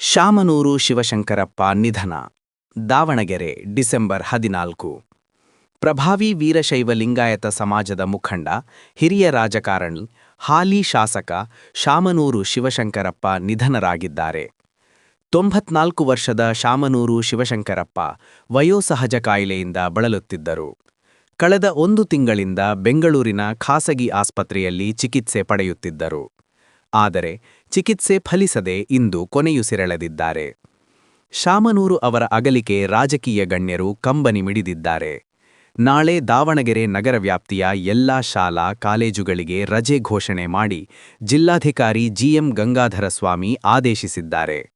ಶಾಮನೂರು ಶಿವಶಂಕರಪ್ಪ ನಿಧನ, ದಾವಣಗೆರೆ, ಡಿಸೆಂಬರ್ ಹದಿನಾಲ್ಕು. ಪ್ರಭಾವಿ ವೀರಶೈವ ಲಿಂಗಾಯತ ಸಮಾಜದ ಮುಖಂಡ, ಹಿರಿಯ ರಾಜಕಾರಣಿ, ಹಾಲಿ ಶಾಸಕ ಶಾಮನೂರು ಶಿವಶಂಕರಪ್ಪ ನಿಧನರಾಗಿದ್ದಾರೆ. ತೊಂಬತ್ನಾಲ್ಕು ವರ್ಷದ ಶಾಮನೂರು ಶಿವಶಂಕರಪ್ಪ ವಯೋಸಹಜ ಕಾಯಿಲೆಯಿಂದ ಬಳಲುತ್ತಿದ್ದರು. ಕಳೆದ ಒಂದು ತಿಂಗಳಿಂದ ಬೆಂಗಳೂರಿನ ಖಾಸಗಿ ಆಸ್ಪತ್ರೆಯಲ್ಲಿ ಚಿಕಿತ್ಸೆ ಪಡೆಯುತ್ತಿದ್ದರು. ಆದರೆ ಚಿಕಿತ್ಸೆ ಫಲಿಸದೆ ಇಂದು ಕೊನೆಯುಸಿರೆಳೆದಿದ್ದಾರೆ ಶಾಮನೂರು ಅವರ ಅಗಲಿಕೆ ರಾಜಕೀಯ ಗಣ್ಯರು ಕಂಬನಿ ಮಿಡಿದಿದ್ದಾರೆ. ನಾಳೆ ದಾವಣಗೆರೆ ನಗರ ವ್ಯಾಪ್ತಿಯ ಎಲ್ಲಾ ಶಾಲಾ, ಕಾಲೇಜುಗಳಿಗೆ ರಜೆ ಘೋಷಣೆ ಮಾಡಿ ಜಿಲ್ಲಾಧಿಕಾರಿ ಜಿಎಂ ಗಂಗಾಧರ ಸ್ವಾಮಿ ಆದೇಶಿಸಿದ್ದಾರೆ.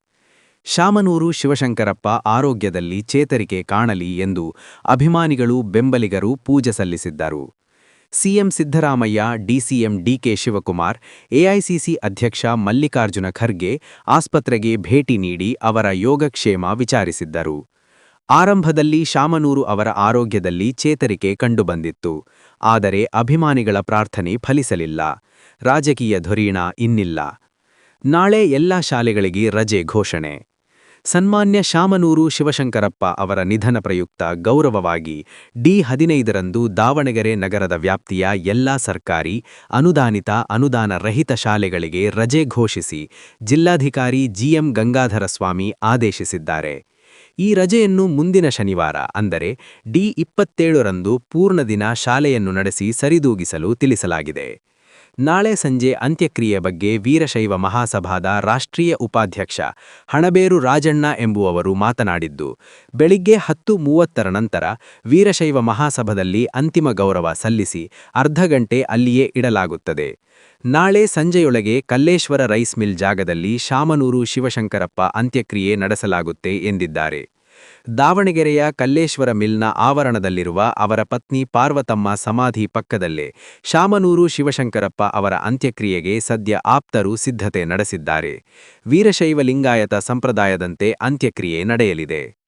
ಶಾಮನೂರು ಶಿವಶಂಕರಪ್ಪ ಆರೋಗ್ಯದಲ್ಲಿ ಚೇತರಿಕೆ ಕಾಣಲಿ ಎಂದು ಅಭಿಮಾನಿಗಳು ಬೆಂಬಲಿಗರು ಪೂಜೆ ಸಲ್ಲಿಸಿದ್ದರು. CM Siddaramaiah, DCM D K Shivakumar, AICC ಅಧ್ಯಕ್ಷ ಮಲ್ಲಿಕಾರ್ಜುನ ಖರ್ಗೆ ಆಸ್ಪತ್ರೆಗೆ ಭೇಟಿ ನೀಡಿ ಅವರ ಯೋಗಕ್ಷೇಮ ವಿಚಾರಿಸಿದ್ದರು. ಆರಂಭದಲ್ಲಿ ಶಾಮನೂರು ಅವರ ಆರೋಗ್ಯದಲ್ಲಿ ಚೇತರಿಕೆ ಕಂಡುಬಂದಿತ್ತು. ಆದರೆ ಅಭಿಮಾನಿಗಳ ಪ್ರಾರ್ಥನೆ ಫಲಿಸಲಿಲ್ಲ. ರಾಜಕೀಯ ಧುರೀಣ ಇನ್ನಿಲ್ಲ. ನಾಳೆ ಎಲ್ಲಾ ಶಾಲೆಗಳಿಗೆ ರಜೆ ಘೋಷಣೆ. ಸನ್ಮಾನ್ಯ ಶಾಮನೂರು ಶಿವಶಂಕರಪ್ಪ ಅವರ ನಿಧನ ಪ್ರಯುಕ್ತ ಗೌರವವಾಗಿ ಡಿ ಹದಿನೈದರಂದು ದಾವಣಗೆರೆ ನಗರದ ವ್ಯಾಪ್ತಿಯ ಎಲ್ಲಾ ಸರ್ಕಾರಿ, ಅನುದಾನಿತ ಅನುದಾನ ರಹಿತ ಶಾಲೆಗಳಿಗೆ ರಜೆ ಘೋಷಿಸಿ ಜಿಲ್ಲಾಧಿಕಾರಿ ಜಿಎಂ ಗಂಗಾಧರ ಸ್ವಾಮಿ ಆದೇಶಿಸಿದ್ದಾರೆ. ಈ ರಜೆಯನ್ನು ಮುಂದಿನ ಶನಿವಾರ, ಅಂದರೆ ಡಿ ಇಪ್ಪತ್ತೇಳರಂದು ಪೂರ್ಣ ದಿನ ಶಾಲೆಯನ್ನು ನಡೆಸಿ ಸರಿದೂಗಿಸಲು ತಿಳಿಸಲಾಗಿದೆ. ನಾಳೆ ಸಂಜೆ ಅಂತ್ಯಕ್ರಿಯೆ ಬಗ್ಗೆ ವೀರಶೈವ ಮಹಾಸಭಾದ ರಾಷ್ಟ್ರೀಯ ಉಪಾಧ್ಯಕ್ಷ ಹಣಬೇರು ರಾಜಣ್ಣ ಎಂಬುವವರು ಮಾತನಾಡಿದ್ದು, ಬೆಳಿಗ್ಗೆ ಹತ್ತು ಮೂವತ್ತರ ನಂತರ ವೀರಶೈವ ಮಹಾಸಭದಲ್ಲಿ ಅಂತಿಮ ಗೌರವ ಸಲ್ಲಿಸಿ ಅರ್ಧ ಗಂಟೆ ಅಲ್ಲಿಯೇ ಇಡಲಾಗುತ್ತದೆ. ನಾಳೆ ಸಂಜೆಯೊಳಗೆ ಕಲ್ಲೇಶ್ವರ ರೈಸ್ ಮಿಲ್ ಜಾಗದಲ್ಲಿ ಶಾಮನೂರು ಶಿವಶಂಕರಪ್ಪ ಅಂತ್ಯಕ್ರಿಯೆ ನಡೆಸಲಾಗುತ್ತೆ ಎಂದಿದ್ದಾರೆ. ದಾವಣಗೆರೆಯ ಕಲ್ಲೇಶ್ವರ ಮಿಲ್ನ ಆವರಣದಲ್ಲಿರುವ ಅವರ ಪತ್ನಿ ಪಾರ್ವತಮ್ಮ ಸಮಾಧಿ ಪಕ್ಕದಲ್ಲೇ ಶಾಮನೂರು ಶಿವಶಂಕರಪ್ಪ ಅವರ ಅಂತ್ಯಕ್ರಿಯೆಗೆ ಸದ್ಯ ಆಪ್ತರು ಸಿದ್ಧತೆ ನಡೆಸಿದ್ದಾರೆ. ವೀರಶೈವ ಲಿಂಗಾಯತ ಸಂಪ್ರದಾಯದಂತೆ ಅಂತ್ಯಕ್ರಿಯೆ ನಡೆಯಲಿದೆ.